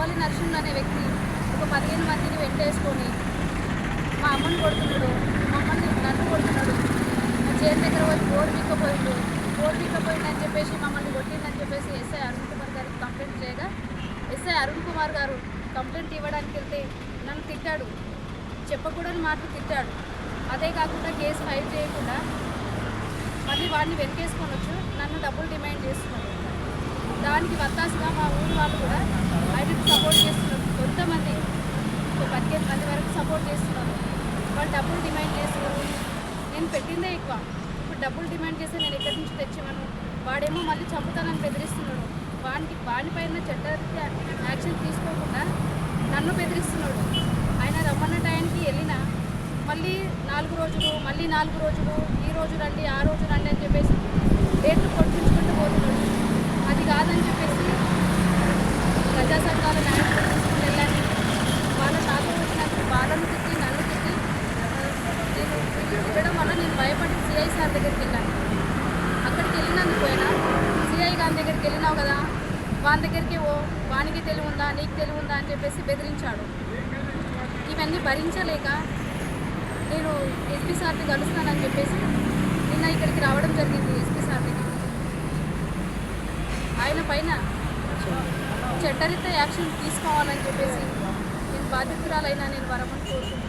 కావాలి నరసింహుడు అనే వ్యక్తి ఒక పదిహేను మందిని వెంటేసుకొని మా అమ్మని కొడుతున్నాడు. మమ్మల్ని నన్ను కొడుతున్నాడు. మా చేతి దగ్గర పోయి బోర్డు పీక్కపోయిండు బోర్డు పీక్కపోయిందని చెప్పేసి మమ్మల్ని కొట్టిందని చెప్పేసి ఎస్ఐ అరుణ్ కుమార్ గారికి కంప్లైంట్ చేయగా ఎస్ఐ అరుణ్ కుమార్ గారు కంప్లైంట్ ఇవ్వడానికి వెళ్తే నన్ను తిట్టాడు. చెప్పకూడని మాటలు తిట్టాడు. అదే కాకుండా కేసు ఫైల్ చేయకుండా మళ్ళీ వాడిని వెనకేసుకొని వచ్చు నన్ను డబ్బులు డిమాండ్ చేస్తున్నాడు దానికి వత్తాసుగా మా ఊరు వాళ్ళు కూడా ఆయనకు సపోర్ట్ చేస్తున్నారు. కొంతమంది ఒక పదిహేను మంది వరకు సపోర్ట్ చేస్తున్నారు. వాళ్ళు డబ్బులు డిమాండ్ చేస్తున్నారు. నేను పెట్టిందే ఎక్కువ. ఇప్పుడు డబ్బులు డిమాండ్ చేస్తే నేను ఎక్కడి నుంచి తెచ్చివ్వను వాడేమో మళ్ళీ చంపుతానని బెదిరిస్తున్నాడు. వానికి వానిపైన చట్టరీత్యా యాక్షన్ తీసుకోకుండా నన్ను బెదిరిస్తున్నాడు. ఆయన రమ్మన్న టైంకి వెళ్ళినా మళ్ళీ నాలుగు రోజులు మళ్ళీ నాలుగు రోజులు ఈ రోజు రండి అని చెప్పేసి డేట్లు కొట్టించుకుంటూ పోతున్నాడు అది కాదని చెప్పేసి ప్రజా సంఘాల నాయకులు తీసుకుని వెళ్ళండి. వాళ్ళ నాతో వచ్చినప్పుడు వాళ్ళను తిట్టి నన్ను తిట్టి నేను వల్ల నేను భయపడి సిఐ సార్ దగ్గరికి వెళ్ళాను. అక్కడికి వెళ్ళినందుకు పోయినా సిఐ గారి దగ్గరికి వెళ్ళినావు కదా వాని దగ్గరికి ఓ వానికి తెలివి ఉందా నీకు తెలివి ఉందా అని చెప్పేసి బెదిరించాడు. ఇవన్నీ భరించలేక నేను ఎస్పీ సార్ని కలుస్తానని చెప్పేసి నిన్న ఇక్కడికి రావడం జరిగింది ఎస్పీ సార్ దగ్గర ఆయన పైన చట్టరీత్యా యాక్షన్ తీసుకోవాలని చెప్పేసి నేను బాధితురాలైనా నేను వరమని కోరుకుంటున్నాను.